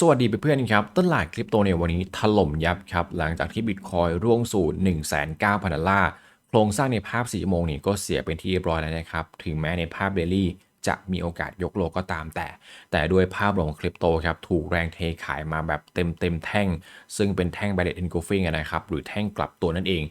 สวัสดีเพื่อนๆครับตลาดคริปโตในวันนี้ถล่มยับครับ หลังจากที่บิตคอยร่วงสู่ 1 9 0 0 0 ดอลลาร์ โครงสร้างในภาพ4ชั่วโมงนี้ก็เสียเป็นที่เรียบร้อยแล้วนะครับ ถึงแม้ในภาพเดลี่จะมีโอกาสยกโลก็ตามแต่ แต่ด้วยภาพรวมของคริปโตครับถูกแรงเทขายมาแบบเต็มเต็มแท่ง ซึ่งเป็นแท่ง b a d e d engulfing นะครับ หรือแท่งกลับตัวนั่นเอง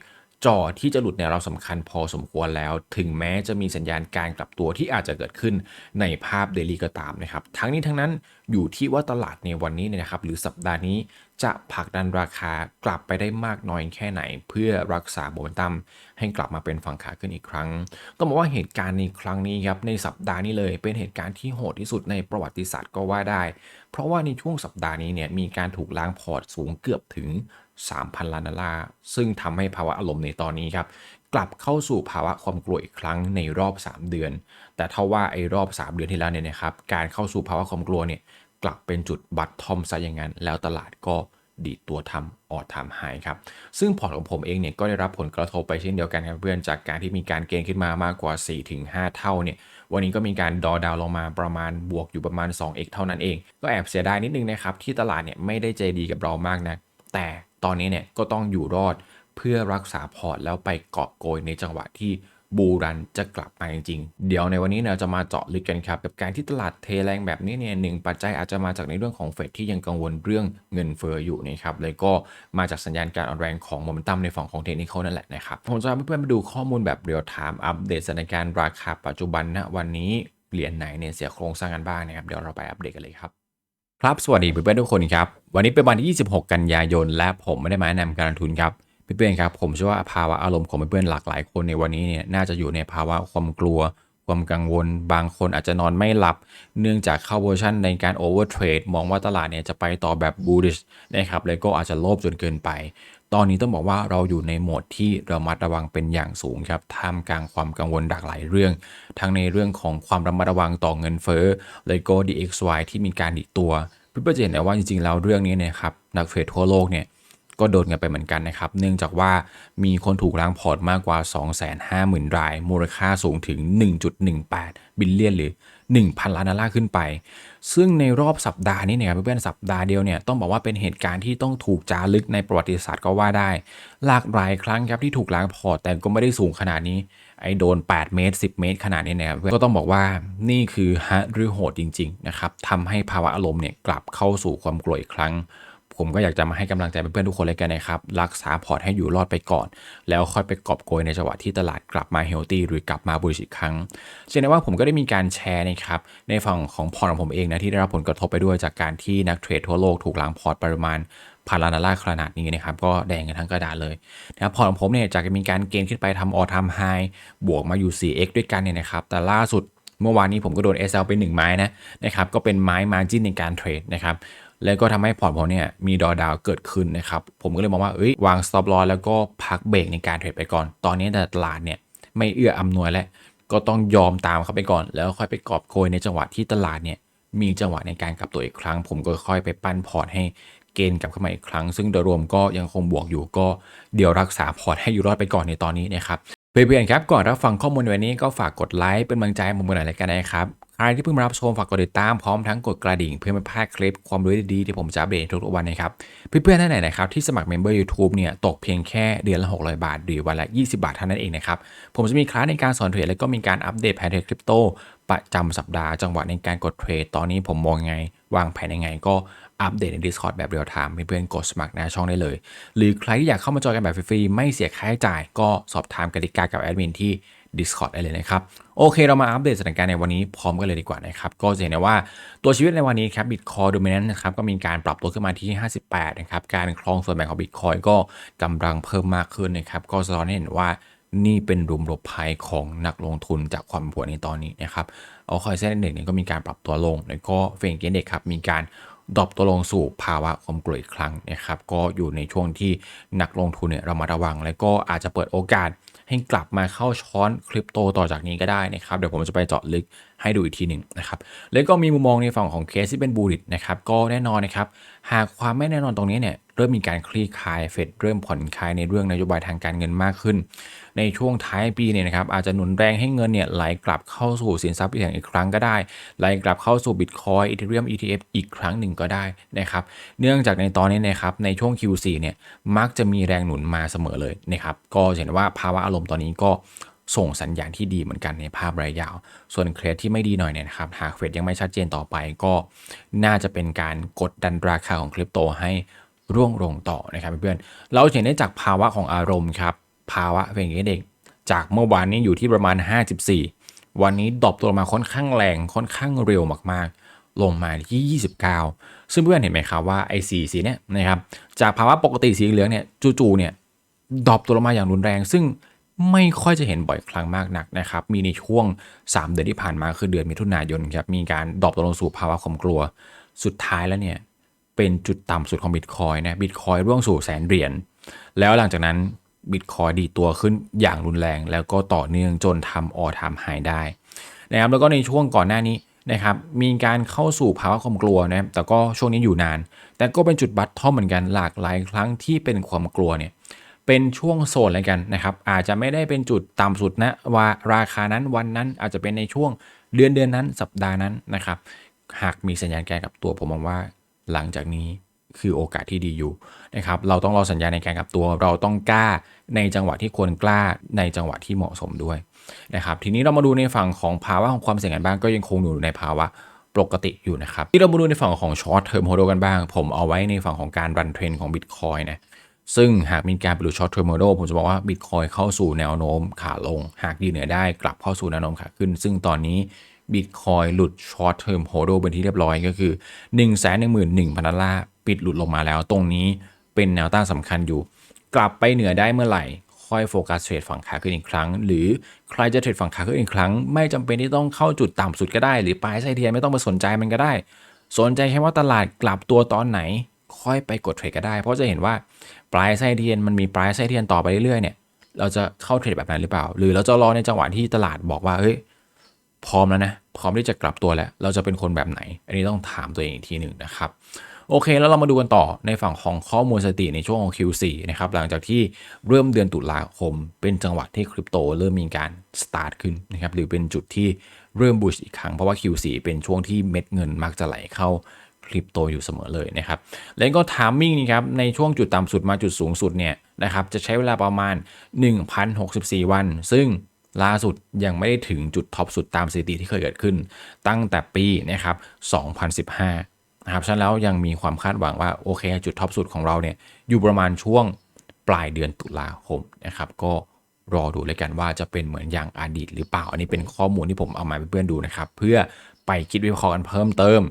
จอที่จะหลุดในเราสำคัญพอสมควรแล้ว ถึงแม้จะมีสัญญาณการกลับตัวที่อาจจะเกิดขึ้นในภาพเดลี่ก็ตามนะครับ ทั้งนี้ทั้งนั้นอยู่ที่ว่าตลาดในวันนี้นะครับ หรือสัปดาห์นี้ จะผลักดันราคากลับไปได้มากน้อยแค่ไหน เพื่อรักษาโมเมนตัมให้กลับมาเป็นฝั่งขาขึ้นอีกครั้ง ต้องบอกว่าเหตุการณ์ในครั้งนี้ครับในสัปดาห์นี้เลย เป็นเหตุการณ์ที่โหดที่สุดในประวัติศาสตร์ก็ว่าได้ เพราะว่าในช่วงสัปดาห์นี้เนี่ยมีการถูกล้างพอร์ตสูงเกือบถึง 3,000 ล้านดอลลาร์ซึ่งทำให้ภาวะอารมณ์ในตอนนี้ครับกลับเข้าสู่ภาวะความกลัวอีกครั้งในรอบ 3 เดือน แต่ถ้าว่าไอ้รอบ 3 เดือนที่แล้วเนี่ยนะครับการเข้าสู่ภาวะความกลัวเนี่ย กลับเป็นจุดบัตทอมซะอย่างนั้น แล้วตลาดก็ดีตัวทำออดทำหายครับ ซึ่งพอร์ตของผมเองเนี่ยก็ได้รับผลกระทบไปเช่นเดียวกันครับเพื่อนจากการที่มีการเกณฑ์ขึ้นมามากกว่า 4-5 เท่าเนี่ยวันนี้ก็มีการดอดาวลงมาประมาณบวกอยู่ประมาณ 2x เท่านั้นเอง ก็แอบเสียดายนิดนึงนะครับที่ตลาดเนี่ยไม่ได้ใจดีกับเรามากนะแต่ตอนนี้เนี่ยก็ต้องอยู่รอดเพื่อรักษาพอร์ตแล้วไปเกาะโกยในจังหวะที่ บูรันจะกลับมาจริงๆ เดี๋ยวในวันนี้เราจะมาเจาะลึกกันครับ กับการที่ตลาดเทแรงแบบนี้เนี่ยหนึ่งปัจจัยอาจจะมาจากในเรื่องของเฟดที่ยังกังวลเรื่องเงินเฟอ้ออยู่นะครับเลยก็มาจากสัญญาณการอ่อนแรงของโมเมนตัมในฝั่งของเทคนิคนั่นแหละนะครับผมจะพาเพื่อนๆไปดูข้อมูลแบบเรียลไทม์อัปเดตสถานการณ์ราคาปัจจุบันณวันนี้เหรียญไหนเนี่ยเสียโครงสร้างกันบ้างนะครับเดี๋ยวเราไปอัปเดตกันเลยครับครับสวัสดีเพื่อนๆทุกคนครับวันนี้เป็นวันที่ 26 กันยายน และผมไม่ได้มาแนะนำการลงทุนครับ เพื่อนๆครับผมเชื่อว่าภาวะอารมณ์ของเพื่อนๆหลากหลายคนในวันนี้เนี่ยน่าจะอยู่ในภาวะความกลัว ความกังวล บางคนอาจจะนอนไม่หลับ เนื่องจากเข้าเวอร์ชันในการโอเวอร์เทรดมองว่าตลาดเนี่ยจะไปต่อแบบบูริชนะครับเลยก็อาจจะโลภจนเกินไป ตอนนี้ต้องบอกว่าเราอยู่ในโหมดที่ระมัดระวังเป็นอย่างสูงครับท่ามกลางความกังวลหลากหลายเรื่อง ทั้งในเรื่องของความระมัดระวังต่อเงินเฟ้อเลยก็ DXY ที่มีการดิตัวเพื่อนๆจะเห็นได้ว่าจริงๆแล้วเรื่องนี้เนี่ยครับนักเทรดทั่วโลกเนี่ย ก็โดนกันไปเหมือนกันนะครับ เนื่องจากว่ามีคนถูกล้างพอร์ตมากกว่า 250,000 ราย มูลค่าสูงถึง 1.18 บิลเลียนหรือ 1,000 ล้านดอลลาร์ขึ้นไป ซึ่งในรอบสัปดาห์นี้เนี่ยครับเพื่อนๆสัปดาห์เดียวเนี่ยต้องบอกว่าเป็นเหตุการณ์ที่ต้องถูกจารึกในประวัติศาสตร์ก็ว่าได้ หลากหลายครั้งครับที่ถูกล้างพอร์ตแต่ก็ไม่ได้สูงขนาดนี้ไอ้โดน 8 เมตร 10 เมตร ขนาดนี้เนี่ยก็ต้องบอกว่านี่คือฮะหรือโหดจริง ๆ นะครับทำให้ภาวะอารมณ์เนี่ยกลับเข้าสู่ความกลัวอีกครั้ง ผมก็อยากจะมาให้กำลังใจเพื่อนๆทุกคนเลยกันนะครับ รักษาพอร์ตให้อยู่รอดไปก่อน แล้วค่อยไปกอบโกยในจังหวะที่ตลาดกลับมาเฮลตี้หรือกลับมาบูริชอีกครั้งเช่นว่าผมก็ได้มีการแชร์นะครับในฝั่งของพอร์ตของผมเองนะที่ได้รับผลกระทบไปด้วยจากการที่นักเทรดทั่วโลกถูกล้างพอร์ตประมาณพันล้านดอลลาร์ขนาดนี้นะครับก็แดงกันทั้งกระดาษเลยนะครับพอร์ตของผมเนี่ยจากมีการเกณฑ์ขึ้นไปทำออทำไฮบวกมาอยู่ 4x ด้วยกันเนี่ยนะครับแต่ล่าสุดเมื่อวานนี้ผมก็โดน SL ไป1ไม้นะนะครับก็เป็นไม้มาจิ้นในการเทรดนะครับ แล้วก็ทำให้พอร์ตผมเนี่ยมีดอดาวเกิดขึ้นนะครับ ผมก็เลยมองว่าเอ้ยวาง stop loss แล้วก็พักเบรกในการเทรดไปก่อน ตอนนี้แต่ตลาดเนี่ยไม่เอื้ออำนวยแล้วก็ต้องยอมตามเขาไปก่อน แล้วค่อยไปกอบโกยในจังหวะที่ตลาดเนี่ยมีจังหวะในการกลับตัวอีกครั้ง ผมก็ค่อยไปปั้นพอร์ตให้เกณฑ์กลับเข้ามาอีกครั้ง ซึ่งโดยรวมก็ยังคงบวกอยู่ก็เดี๋ยวรักษาพอร์ตให้อยู่รอดไปก่อนในตอนนี้นะครับเพื่อนๆครับก่อนรับฟังข้อมูลวันนี้ก็ฝากกดไลค์เป็นกำลังใจให้ผมหน่อยละกันนะครับ ใครที่เพิ่งมารับชมฝากกดติดตามพร้อมทั้งกดกระดิ่ง เพื่อไม่พลาดคลิปความรู้ดีๆที่ผมจะอัปเดตทุกๆวันนะครับ เพื่อนๆท่านไหนนะครับที่สมัครเมมเบอร์ YouTube เนี่ยตกเพียงแค่เดือนละ 600 บาทหรือวันละ 20 บาทเท่านั้นเองนะครับ ผมจะมีคลาสในการสอนเทรดแล้วก็มีการอัปเดตแผนเทรดคริปโตประจำสัปดาห์จังหวะในการกดเทรดตอนนี้ผมมองยังไง วางแผนยังไงก็อัปเดตใน Discord แบบเรียลไทม์เพื่อนๆกดสมัครหน้าช่องได้เลย หรือใครที่อยากเข้ามาจอยกันแบบฟรีๆไม่เสียค่าใช้จ่าย ก็สอบถามกติกากับแอดมินที่ Discord ได้เลยนะครับ โอเคเรามาอัปเดตสถานการณ์ในวันนี้พร้อมกันเลยดีกว่านะครับ ก็จะเห็นได้ว่าตัวชีวิตในวันนี้ครับ Bitcoin Dominance นะครับก็มีการปรับตัวขึ้นมาที่ 58 นะครับ การครองส่วนแบ่งของ Bitcoin ก็กำลังเพิ่มมากขึ้นนะครับ ก็สะท้อนให้เห็นว่านี่เป็นรุมรบภัยของนักลงทุนจากความผัวในตอนนี้นะครับเอาคอยเส้นหนึ่งเนี่ยก็มีการปรับตัวลง แล้วก็เฟงเกนเด็กครับมีการดรอปตัวลงสู่ภาวะความกลัวอีกครั้งนะครับ ก็อยู่ในช่วงที่นักลงทุนเนี่ยเรามาระวัง แล้วก็อาจจะเปิดโอกาส ให้กลับมาเข้าช้อนคริปโตต่อจากนี้ก็ได้นะครับเดี๋ยวผมจะไปเจาะลึกให้ดูอีกทีหนึ่งนะครับแล้วก็มีมุมมองในฝั่งของเคสที่เป็นบูริตนะครับก็แน่นอนนะครับหากความไม่แน่นอนตรงนี้เนี่ยเริ่มมีการคลี่คลายเฟดเริ่มผ่อนคลายในเรื่องนโยบายทางการเงินมากขึ้น ในช่วงท้ายปีเนี่ยนะครับอาจจะหนุนแรงให้เงินเนี่ยไหลกลับเข้าสู่สินทรัพย์เสี่ยงอีกครั้งก็ได้ไหลกลับเข้าสู่ Bitcoin Ethereum ETF อีกครั้งหนึ่งก็ได้นะครับเนื่องจากในตอนนี้นะครับในช่วง Q4 เนี่ยมักจะมีแรงหนุนมาเสมอเลยนะครับก็เห็นว่าภาวะอารมณ์ตอนนี้ก็ส่งสัญญาณที่ดีเหมือนกันในภาพระยะยาว ส่วนเครดที่ไม่ดีหน่อยเนี่ยนะครับ หากเฟดยังไม่ชัดเจนต่อไปก็น่าจะเป็นการกดดันราคาของคริปโตให้ร่วงลงต่อนะครับเพื่อนๆเราเห็นได้จากภาวะของอารมณ์ครับ ภาวะเป็นอย่างนี้เด็กจากเมื่อวานนี้อยู่ที่ประมาณ 54 วันนี้ดรอปตัวลงมาค่อนข้างแรงค่อนข้างเร็วมากๆ ลงมาที่ 29 ซึ่งเพื่อนเห็นไหมครับว่าไอ้สีสีเนี่ยนะครับจากภาวะปกติสีเหลืองเนี่ยจู่ๆเนี่ยดรอปตัวลงมาอย่างรุนแรง ซึ่งไม่ค่อยจะเห็นบ่อยครั้งมากนักนะครับ มีในช่วง 3 เดือนที่ผ่านมาคือเดือนมิถุนายนครับ มีการดรอปตัวลงสู่ภาวะความกลัว สุดท้ายแล้วเนี่ย เป็นจุดต่ำสุดของบิตคอยนะ บิตคอยร่วงสู่แสนเหรียญ แล้วหลังจากนั้น บิตคอยดีตัวขึ้นอย่างรุนแรง แล้วก็ต่อเนื่องจนทำออทำหายได้นะครับแล้วก็ในช่วงก่อนหน้านี้นะครับมีการเข้าสู่ภาวะความกลัวนะแต่ก็ช่วงนี้อยู่นาน แต่ก็เป็นจุดบัตทอมเหมือนกันหลากหลายครั้งที่เป็นความกลัวเนี่ยเป็นช่วงโซนอะไรกันนะครับอาจจะไม่ได้เป็นจุดต่ำสุดนะว่าราคานั้นวันนั้นอาจจะเป็นในช่วงเดือนเดือนนั้นสัปดาห์นั้นนะครับหากมีสัญญาณแก่กับตัวผมมองว่าหลังจากนี้ คือโอกาสที่ดีอยู่นะครับเราต้องรอสัญญาในการกลับตัว เราต้องกล้าในจังหวะที่ควรกล้าในจังหวะที่เหมาะสมด้วยนะครับทีนี้เรามาดูในฝั่งของภาวะของความเสี่ยงกันบ้างก็ยังคงอยู่ในภาวะปกติอยู่นะครับที่เรามาดูในฝั่งของช็อตเทอร์มโฮโดกันบ้าง ผมเอาไว้ในฝั่งของการรันเทรนของ Bitcoin นะซึ่งหากมีการไปดูช็อตเทอร์มโฮโดผมจะบอกว่า Bitcoin เข้าสู่แนวโน้มขาลง หากยืนเหนือได้กลับเข้าสู่แนวโน้มขาขึ้น ซึ่งตอนนี้ Bitcoin หลุดช็อตเทอร์มโฮโดเป็นที่เรียบร้อยก็คือ 1 1 1 0 0 0ดอลลาร์ปิดหลุดลงมาแล้ว ตรงนี้เป็นแนวต้านสำคัญอยู่ กลับไปเหนือได้เมื่อไหร่ ค่อยโฟกัสเทรดฝั่งขาขึ้นอีกครั้ง หรือใครจะเทรดฝั่งขาขึ้นอีกครั้ง ไม่จำเป็นที่ต้องเข้าจุดต่ำสุดก็ได้ หรือปลายไส้เทียนไม่ต้องไปสนใจมันก็ได้ สนใจแค่ว่าตลาดกลับตัวตอนไหน ค่อยไปกดเทรดก็ได้ เพราะจะเห็นว่าปลายไส้เทียนมันมีปลายไส้เทียนต่อไปเรื่อยๆเนี่ยเราจะเข้าเทรดแบบนั้นหรือเปล่า หรือเราจะรอในจังหวะที่ตลาดบอกว่าเฮ้ย พร้อมแล้วนะพร้อมที่จะกลับตัวแล้ว เราจะเป็นคนแบบไหน อันนี้ต้องถามตัวเองอีกทีหนึ่งนะครับโอเค แล้วเรามาดูกันต่อในฝั่งของข้อมูลสติในช่วงของ Q4 นะครับหลังจากที่เริ่มเดือนตุลาคม เป็นจังหวะที่คริปโตเริ่มมีการสตาร์ทขึ้นนะครับหรือเป็นจุดที่เริ่มบูชอีกครั้งเพราะว่า Q4 เป็นช่วงที่เม็ดเงินมักจะไหลเข้าคริปโตอยู่เสมอเลยนะครับ แล้วก็ทามมิ่งนี่ครับ ในช่วงจุดต่ำสุดมาจุดสูงสุดเนี่ยนะครับ จะใช้เวลาประมาณ 1,064 วัน ซึ่ง ล่าสุดยังไม่ได้ถึงจุดท็อปสุดตามสถิติที่เคยเกิดขึ้น ตั้งแต่ปีนะครับ2015นะครับฉะนั้นแล้วยังมีความคาดหวังว่าโอเค จุดท็อปสุดของเราเนี่ยอยู่ประมาณช่วงปลายเดือนตุลาคมนะครับก็รอดูเลยกันว่าจะเป็นเหมือนอย่างอดีตหรือเปล่า อันนี้เป็นข้อมูลที่ผมเอามาให้เพื่อนดูนะครับ เพื่อไปคิดวิเคราะห์กันเพิ่มเติม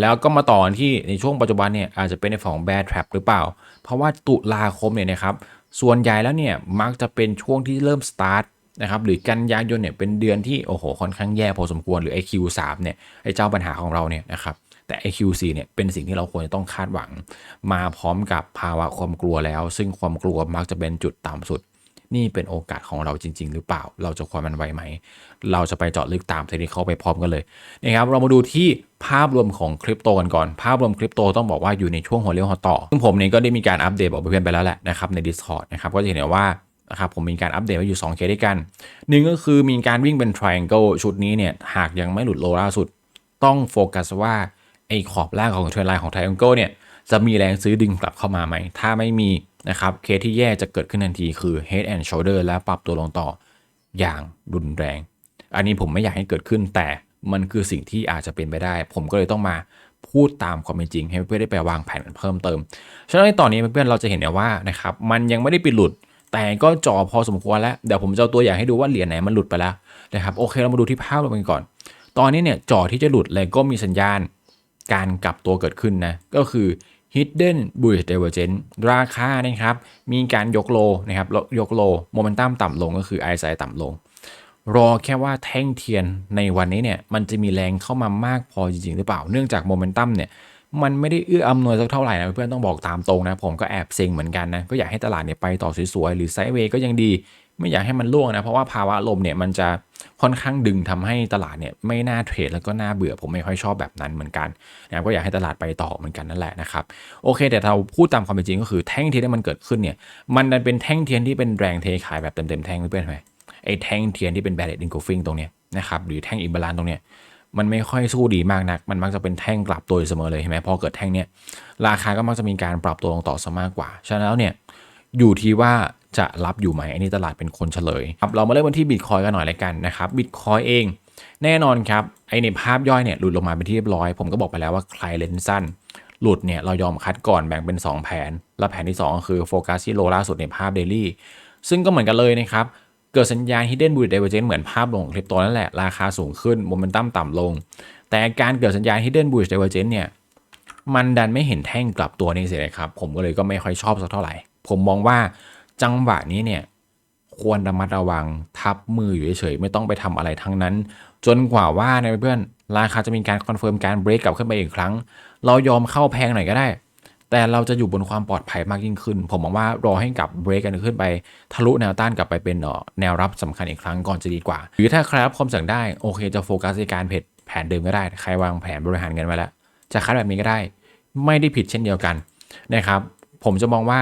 แล้วก็มาต่อที่ในช่วงปัจจุบันเนี่ยอาจจะเป็นในฝั่ง bear trap หรือเปล่า เพราะว่าตุลาคมเนี่ยนะครับส่วนใหญ่แล้วเนี่ยมักจะเป็นช่วงที่เริ่ม start นะครับหรือกันยายนเนี่ยเป็นเดือนที่โอ้โหค่อนข้างแย่พอสมควรหรือ IQ3 เนี่ยไอ้เจ้าปัญหาของเราเนี่ยนะครับแต่ IQ4 เนี่ยเป็นสิ่งที่เราควรจะต้องคาดหวัง มาพร้อมกับภาวะความกลัวแล้ว ซึ่งความกลัวมักจะเป็นจุดต่ำสุด นี่เป็นโอกาสของเราจริง ๆ หรือเปล่า เราจะความมันไวไหม เราจะไปเจาะลึกตามเทคนิคเข้าไปพร้อมกันเลยนะครับเรามาดูที่ภาพรวมของคริปโตกันก่อน ภาพรวมคริปโตต้องบอกว่าอยู่ในช่วงหัวเรียวหัวต่อซึ่งผมเนี่ยก็ได้มีการอัปเดตบอกเพื่อนไปแล้วแหละนะครับใน Discord นะครับก็จะเห็นว่า นะครับผมมีการอัปเดตไว้อยู่ 2 เคสด้วยกันหนึ่งก็คือมีการวิ่งเป็น triangle ชุดนี้เนี่ยหากยังไม่หลุดโลล่าสุด ต้องโฟกัสว่าไอ้ขอบล่างของเทรนไลน์ของ triangle เนี่ยจะมีแรงซื้อดึงกลับเข้ามาไหม ถ้าไม่มีนะครับเคสที่แย่จะเกิดขึ้นทันทีคือ head and shoulder และปรับตัวลงต่ออย่างรุนแรง อันนี้ผมไม่อยากให้เกิดขึ้น แต่มันคือสิ่งที่อาจจะเป็นไปได้ ผมก็เลยต้องมาพูดตามความเป็นจริง ให้เพื่อนได้ไปวางแผนเพิ่มเติม ฉะนั้นในตอนนี้เพื่อนๆเราจะเห็นว่านะครับมันยังไม่ได้ปิดหลุด แต่ก็จ่อพอสมควรแล้วเดี๋ยวผมจะเอาตัวอย่างให้ดูว่าเหรียญไหนมันหลุดไปแล้วนะครับโอเคเรามาดูที่ภาพรวมกันก่อน ตอนนี้เนี่ยจ่อที่จะหลุดเลยก็มีสัญญาณการกลับตัวเกิดขึ้นนะก็คือ hidden bullish divergence ราคานะครับ มีการยกโลนะครับยกโลโมเมนตัมต่ำลงก็คือ RSI ต่ำลง รอแค่ว่าแท่งเทียนในวันนี้เนี่ยมันจะมีแรงเข้ามามากพอจริงๆหรือเปล่า เนื่องจากโมเมนตัมเนี่ย มันไม่ได้เอื้ออำนวยสักเท่าไหร่นะเพื่อนต้องบอกตามตรงนะ ผมก็แอบเซ็งเหมือนกันนะก็อยากให้ตลาดเนี่ยไปต่อสวยๆหรือไซด์เวย์ก็ยังดี ไม่อยากให้มันล่วงนะเพราะว่าภาวะลมเนี่ยมันจะค่อนข้างดึงทำให้ตลาดเนี่ยไม่น่าเทรดแล้วก็น่าเบื่อผมไม่ค่อยชอบแบบนั้นเหมือนกันนะก็อยากให้ตลาดไปต่อเหมือนกันนั่นแหละนะครับโอเค แต่เราพูดตามความเป็นจริงก็คือแท่งเทียนที่มันเกิดขึ้นเนี่ยมันเป็นแท่งเทียนที่เป็นแรงเทขายแบบเต็มๆแท่งเพื่อนไหมไอ้แท่งเทียนที่เป็นแบรดอินโกฟิงตรงเนี้ยนะครับหรือแท่งอิมบาลานตรงเนี้ย มันไม่ค่อยสู้ดีมากนัก มันมักจะเป็นแท่งกลับตัวอยู่เสมอเลยเห็นไหมพอเกิดแท่งเนี้ยราคาก็มักจะมีการปรับตัวลงต่อซะมากกว่า ฉะนั้นแล้วเนี่ยอยู่ที่ว่าจะรับอยู่ไหมอันนี้ตลาดเป็นคนเฉลยครับเรามาเริ่มกันที่บิตคอยกันหน่อยเลยกันนะครับบิตคอยเอง แน่นอนครับไอในภาพย่อยเนี่ยหลุดลงมาเป็นที่เรียบร้อย ผมก็บอกไปแล้วว่าใครเลนส์สั้น หลุดเนี่ยเรายอมคัดก่อนแบ่งเป็น 2 แผน และแผนที่2ก็คือโฟกัสที่โลล่าสุดในภาพเดลี่ซึ่งก็เหมือนกันเลยนะครับ เกิดสัญญาณ hidden bullish divergence เหมือนภาพลงคลิปโตนั่นแหละ ราคาสูงขึ้นโมเมนตัมต่ำลง แต่การเกิดสัญญาณ hidden bullish divergence เนี่ยมันดันไม่เห็นแท่งกลับตัวนี่สิเลยครับ ผมก็เลยก็ไม่ค่อยชอบสักเท่าไหร่ ผมมองว่าจังหวะนี้เนี่ยควรระมัดระวังทับมืออยู่เฉยๆไม่ต้องไปทำอะไรทั้งนั้น จนกว่าว่านะเพื่อนราคาจะมีการคอนเฟิร์มการเบรกกลับขึ้นไปอีกครั้ง เรายอมเข้าแพงหน่อยก็ได้ แต่เราจะอยู่บนความปลอดภัยมากยิ่งขึ้น ผมมองว่ารอให้กลับเบรกกันขึ้นไปทะลุแนวต้านกลับไปเป็นแนวรับสำคัญอีกครั้งก่อนจะดีกว่า หรือถ้าใครรับความสั่งได้โอเคจะโฟกัสในการเพจแผนเดิมก็ได้ ใครวางแผนบริหารเงินไว้แล้ว จะคัดแบบนี้ก็ได้ ไม่ได้ผิดเช่นเดียวกันนะครับผมจะมองว่า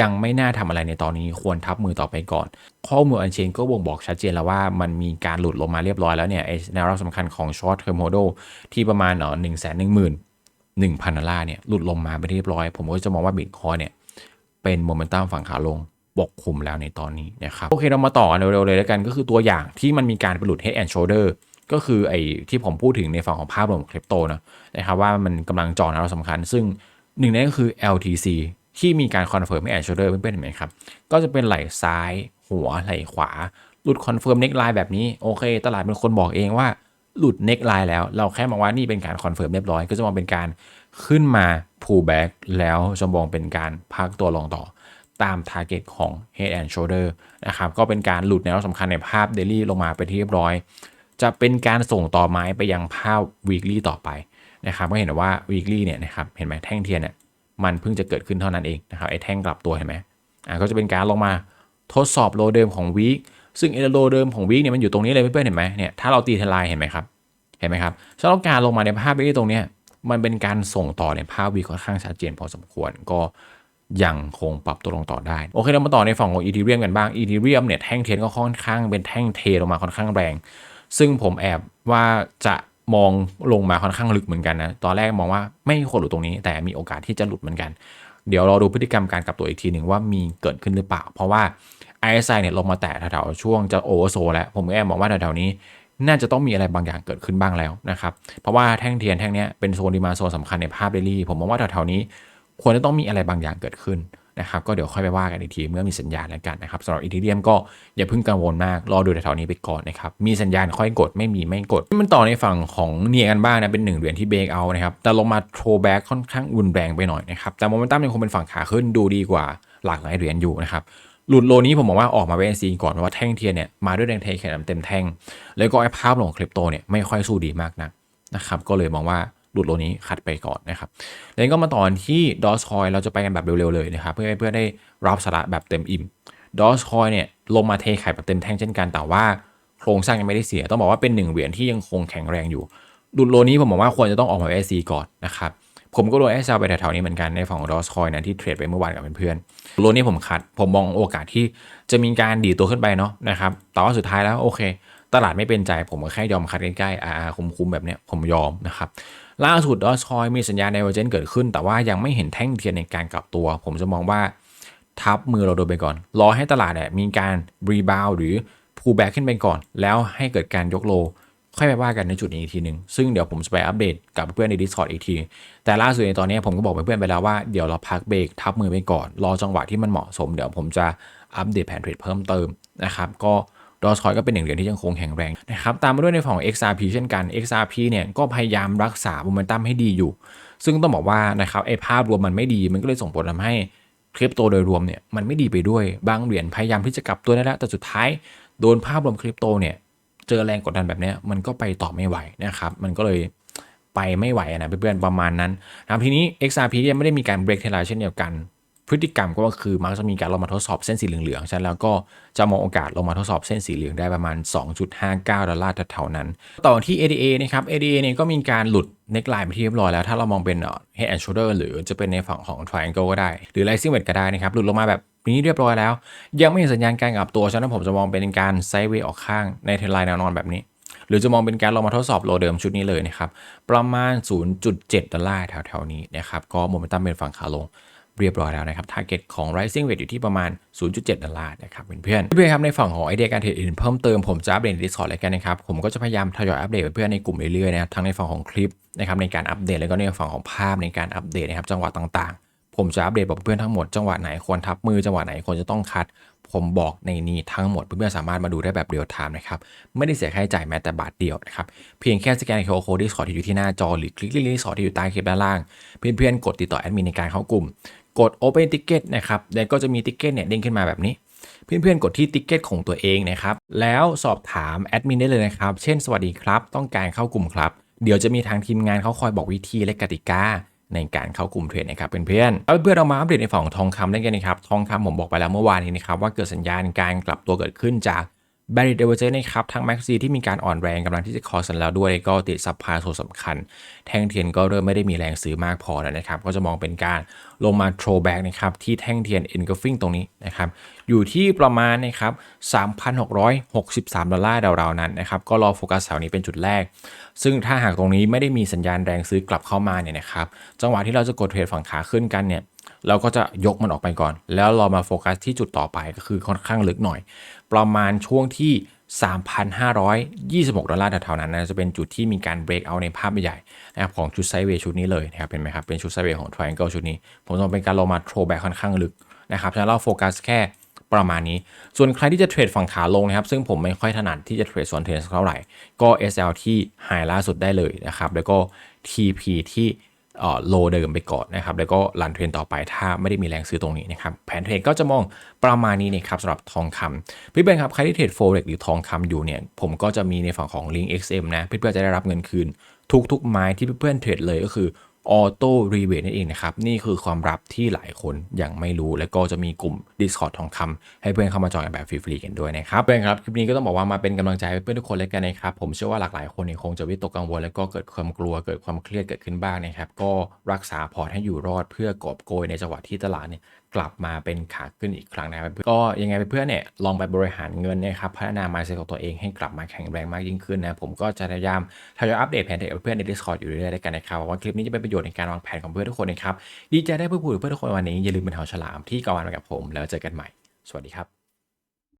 ยังไม่น่าทำอะไรในตอนนี้ควรทับมือต่อไปก่อน ข้อมูลอันเชนก็บ่งบอกชัดเจนแล้วว่ามันมีการหลุดลงมาเรียบร้อยแล้วเนี่ยแนวรับสำคัญของ short term model ที่ประมาณเนาะหนึ่งแสนหนึ่งหมื่น หนึ่งพันดอลลาร์เนี่ยหลุดลงมาไปเรียบร้อย ผมก็จะมองว่าบิตคอยเนี่ยเป็นโมเมนตัมฝั่งขาลงปกคลุมแล้วในตอนนี้นะครับโอเคเรามาต่อเร็วๆเลยแล้วกันก็คือตัวอย่างที่มันมีการไปหลุด head and shoulder ก็คือไอ้ที่ผมพูดถึงในฝั่งของภาพรวมคริปโตนะนะครับว่ามันกำลังจอแนวสำคัญ ซึ่งหนึ่งในนั้นก็คือ LTC ที่มีการคอนเฟิร์มให้แอนโชเดอร์เพื่อนๆเห็นไหมครับ ก็จะเป็นไหล่ซ้าย หัวไหล่ขวา หลุดคอนเฟิร์มเน็กไลน์แบบนี้ โอเค ตลาดเป็นคนบอกเองว่า หลุดเน็กไลน์แล้ว เราแค่มองว่านี่เป็นการคอนเฟิร์มเรียบร้อย ก็จะมองเป็นการขึ้นมา pull back แล้วจะมองเป็นการพักตัวลงต่อตาม target ของ head and shoulder นะครับ ก็เป็นการหลุดแนวสำคัญในภาพ daily ลงมาไปที่เรียบร้อย จะเป็นการส่งต่อไม้ไปยังภาพ weekly ต่อไปนะครับก็เห็นว่า weekly เนี่ยนะครับเห็นไหมแท่งเทียนเนี่ยมันเพิ่งจะเกิดขึ้นเท่านั้นเองนะครับไอ้แท่งกลับตัวเห็นไหมอ่าก็จะเป็นการลงมาทดสอบโลเดิมของวีค ซึ่งไอ้โลเดิมของวีคเนี่ยมันอยู่ตรงนี้เลยเพื่อนๆเห็นไหมเนี่ยถ้าเราตีทลายเห็นไหมครับเห็นไหมครับฉะนั้นการลงมาในภาพวีคตรงเนี้ยมันเป็นการส่งต่อในภาพวีค่อนข้างชัดเจนพอสมควรก็ยังคงปรับตัวลงต่อได้ โอเคเรามาต่อในฝั่งของอีทีเรียมกันบ้างอีทีเรียมเนี่ยแท่งเทียนก็ค่อนข้างเป็นแท่งเทลงมาค่อนข้างแรง ซึ่งผมแอบว่าจะมองลงมาค่อนข้างลึกเหมือนกันนะ ตอนแรกมองว่าไม่ควรหลุดตรงนี้ แต่มีโอกาสที่จะหลุดเหมือนกัน เดี๋ยวรอดูพฤติกรรมการกลับตัวอีกทีหนึ่งว่ามีเกิดขึ้นหรือเปล่า เพราะว่า RSI เนี่ยลงมาแตะแถวๆช่วงจะโอเวอร์โซแล้วผมแอบมองว่าแถวๆนี้น่าจะต้องมีอะไรบางอย่างเกิดขึ้นบ้างแล้วนะครับ เพราะว่าแท่งเทียนแท่งนี้เป็นโซนดีมาโซนสำคัญในภาพเดลี่ผมมองว่าแถวๆนี้ควรจะต้องมีอะไรบางอย่างเกิดขึ้นนะครับ ก็เดี๋ยวค่อยไปว่ากันอีกทีเมื่อมีสัญญาณแล้วกันนะครับสำหรับอีทีเรียมก็อย่าเพิ่งกังวลมาก รอดูแถวๆนี้ไปก่อนนะครับ มีสัญญาณค่อยกดไม่มีไม่กด มันต่อในฝั่งของเนียกันบ้างนะ เป็นหนึ่งเหรียญที่เบรกเอานะครับ แต่ลงมาโทรแบ็กค่อนข้างรุนแรงไปหน่อยนะครับ แต่โมเมนตัมยังคงเป็นฝั่งขาขึ้นดูดีกว่าหลากหลายเหรียญอยู่นะครับ หลุดโลนี้ผมบอกว่าออกมาเวนซีก่อนเพราะว่าแท่งเทียนเนี่ยมาด้วยแรงเทแขนเต็มแท่ง แล้วก็ไอ้ภาพลงคริปโตเนี่ยไม่ค่อยสู้ดีมากนักนะครับก็เลยมองว่าหลุดโลนี้คัดไปก่อนนะครับแล้วก็มาต่อที่ดอสคอยเราจะไปกันแบบเร็วๆเลยนะครับเพื่อให้เพื่อได้รับสาระแบบเต็มอิ่มดอสคอยเนี่ยลงมาเทขายแบบเต็มแท่งเช่นกันแต่ว่าโครงสร้างยังไม่ได้เสีย ต้องบอกว่าเป็นหนึ่งเหรียญที่ยังคงแข็งแรงอยู่ดุลโลนี้ผมบอกว่าควรจะต้องออกมาเอซีก่อนนะครับ ผมก็โดนเอสไปแถวๆนี้เหมือนกันในฝั่งของดอสคอยนะที่เทรดไปเมื่อวานกับเพื่อนๆโลนี้ผมคัด ผมมองโอกาสที่จะมีการดีตัวขึ้นไปเนาะนะครับแต่ว่าสุดท้ายแล้วโอเค ตลาดไม่เป็นใจ ผมก็แค่ยอมคัดใกล้ๆอาคุ้มๆแบบเนี้ยผมยอมนะครับล่าสุดดอสคอยมีสัญญาณไดเวอร์เจนเกิดขึ้น แต่ว่ายังไม่เห็นแท่งเทียนในการกลับตัว ผมจะมองว่าทับมือเราโดนไปก่อน รอให้ตลาดเนี่ยมีการรีบาวหรือพูแบ็กขึ้นไปก่อน แล้วให้เกิดการยกโล ค่อยไปว่ากันในจุดนี้อีกทีหนึ่งซึ่งเดี๋ยวผมจะไปอัปเดตกับเพื่อนใน Discord อีกที แต่ล่าสุดในตอนนี้ผมก็บอกเพื่อนไปแล้วว่าเดี๋ยวเราพักเบรกทับมือไปก่อน รอจังหวะที่มันเหมาะสม เดี๋ยวผมจะอัปเดตแผนเทรดเพิ่มเติมนะครับก็ดอสคอยก็เป็นหนึ่งเหรียญที่ยังคงแข็งแรงนะครับตามมาด้วยในฝั่ง XRP เช่นกัน XRP เนี่ยก็พยายามรักษาโมเมนตัมให้ดีอยู่ ซึ่งต้องบอกว่านะครับไอ้ภาพรวมมันไม่ดีมันก็เลยส่งผลทำให้คริปโตโดยรวมเนี่ยมันไม่ดีไปด้วยบางเหรียญพยายามที่จะกลับตัวได้แล้วแต่สุดท้ายโดนภาพรวมคริปโตเนี่ย เจอแรงกดดันแบบนี้มันก็ไปต่อไม่ไหวนะครับ มันก็เลยไปไม่ไหวนะเพื่อนๆประมาณนั้นนะครับทีนี้ XRP ยังไม่ได้มีการเบรกเทลาเช่นเดียวกัน พฤติกรรมก็คือมักจะมีการลงมาทดสอบเส้นสีเหลืองๆฉะนั้นแล้วก็จะมองโอกาสลงมาทดสอบเส้นสีเหลืองได้ประมาณ 2.59 ดอลลาร์แถวๆนั้น ต่อที่ ADA นะครับ ADA เนี่ยก็มีการหลุดเน็กไลน์ไปที่เรียบร้อยแล้ว ถ้าเรามองเป็นเอ่อ head and shoulder หรือจะเป็นในฝั่งของ triangle ก็ได้ หรือ rising wedge ก็ได้นะครับหลุดลงมาแบบ นี้เรียบร้อยแล้ว ยังไม่เห็นสัญญาณการกลับตัวฉะนั้นผมจะมองเป็นการไซด์เวย์ออกข้างในเทรนไลน์แนวนอนแบบนี้ หรือจะมองเป็นการลงมาทดสอบโลเดิมชุดนี้เลยนะครับ ประมาณ 0.7 ดอลลาร์แถวๆนี้นะครับ ก็โมเมนตัมเป็นฝั่งขาลงเรียบร้อยแล้วนะครับ target ของ rising wedge อยู่ที่ประมาณ 0.7 ดอลลาร์นะครับเพื่อนๆเพื่อนครับในฝั่งของไอเดียการเทรดอื่นเพิ่มเติมผมจะอัปเดตใน Discord แล้วกันนะครับ ผมก็จะพยายามทยอยอัปเดตเพื่อนๆในกลุ่มเรื่อยๆนะครับทั้งในฝั่งของคลิปนะครับในการอัปเดตแล้วก็ในฝั่งของภาพในการอัปเดตนะครับจังหวะต่างๆ ผมจะอัปเดตบอกเพื่อนทั้งหมดจังหวะไหนควรทับมือจังหวะไหนควรจะต้องคัด ผมบอกในนี้ทั้งหมดเพื่อนๆสามารถมาดูได้แบบเรียลไทม์นะครับ ไม่ได้เสียค่าใช้จ่ายแม้แต่บาทเดียวนะครับ เพียงแค่สแกน QR code ที่สอที่อยู่ที่หน้าจอหรือคลิกลิงก์สอที่อยู่ใต้คลิปด้านล่าง เพื่อนๆกดติดต่อแอดมินในการเข้ากลุ่ม กด Open Ticket นะครับแล้วก็จะมี Ticket เนี่ยเด้งขึ้นมาแบบนี้เพื่อนๆ กดที่ Ticket ของตัวเองนะครับ แล้วสอบถามแอดมินได้เลยนะครับ เช่น สวัสดีครับ ต้องการเข้ากลุ่มครับ เดี๋ยวจะมีทางทีมงานเขาคอยบอกวิธีและกติกา ในการเข้ากลุ่มเทรดนะครับเพื่อนๆเอาเพื่อนเรามาอัปเดตในฝั่งของทองคำได้กันนะครับทองคำผมบอกไปแล้วเมื่อวานนี้นะครับว่าเกิดสัญญาณการกลับตัวเกิดขึ้นจาก b a r r i e r Divergence นะครับทั้ง MACD ที่มีการอ่อนแรงกำลังที่จะคอสันแล้วด้วยก็ติดซับพลายโซสำคัญ แท่งเทียนก็เริ่มไม่ได้มีแรงซื้อมากพอแล้วนะครับ ก็จะมองเป็นการลงมา throwback นะครับที่แท่งเทียน engulfing ตรงนี้นะครับอยู่ที่ประมาณนะครับ3,663 ดอลลาร์ราวๆนั้นนะครับก็รอโฟกัสแถวนี้เป็นจุดแรก ซึ่งถ้าหากตรงนี้ไม่ได้มีสัญญาณแรงซื้อกลับเข้ามาเนี่ยนะครับจังหวะที่เราจะกดเทรดฝั่งขาขึ้นกันเนี่ย เราก็จะยกมันออกไปก่อน แล้วเรามาโฟกัสที่จุดต่อไปก็คือค่อนข้างลึกหน่อย ประมาณช่วงที่ 3,526 ดอลลาร์แถวๆนั้นนะจะเป็นจุดที่มีการ break out ในภาพใหญ่นะครับของชุดไซเวย์ชุดนี้เลยนะครับเป็นไหมครับเป็นชุดไซเวย์ของ triangle ชุดนี้ ผมจะเป็นการลงมา throw back ค่อนข้างลึกนะครับฉะนั้นเราโฟกัสแค่ประมาณนี้ ส่วนใครที่จะเทรดฝั่งขาลงนะครับ ซึ่งผมไม่ค่อยถนัดที่จะเทรดส่วนเทรดเท่าไหร่ ก็ SL ที่ไฮล่าสุดได้เลยนะครับ แล้วก็ TP ที่ โลเดิมไปก่อนนะครับ แล้วก็รันเทรนต่อไปถ้าไม่ได้มีแรงซื้อตรงนี้นะครับ แผนเทรดก็จะมองประมาณนี้นะครับสำหรับทองคำพี่เบนครับใครที่เทรดโฟเร็กหรือทองคำอยู่เนี่ย ผมก็จะมีในฝั่งของ Link XM นะเพื่อนๆจะได้รับเงินคืน ทุกๆไม้ที่เพื่อนๆเทรดเลยก็คือ ออโต้รีเวทนั่นเองนะครับ นี่คือความลับที่หลายคนยังไม่รู้ และก็จะมีกลุ่ม Discord ทองคำให้เพื่อนเข้ามาจอยกันแบบฟรีๆกันด้วยนะครับเพื่อนครับ คลิปนี้ก็ต้องบอกว่ามาเป็นกำลังใจเพื่อนทุกคนเลยกันนะครับ ผมเชื่อว่าหลากหลายคนเนี่ยคงจะวิตกกังวล และก็เกิดความกลัวเกิดความเครียดเกิดขึ้นบ้างนะครับก็รักษาพอร์ตให้อยู่รอดเพื่อกอบโกยในจังหวะที่ตลาดเนี่ยกลับมาเป็นขาขึ้นอีกครั้งนะครับก็ยังไงเพื่อนเนี่ยลองไปบริหารเงินนะครับพัฒนา mindset ของตัวเองให้กลับมาแข็งแรงมากยิ่งขึ้นนะผมก็จะพยายามทยอยอัปเดตแผนเทรดเพื่อนใน Discord อยู่เรื่อยๆด้วกันนะครับว่าคลิปนี้จะเป็นประโยชน์ในการวางแผนของเพื่อนทุกคนนะครับดีใจได้พูดคุยกับเพื่อนทุกคนวันนี้อย่าลืมเป็นเท้าฉลามที่กอวันมากับผมแล้วเจอกันใหม่ สวัสดีครับ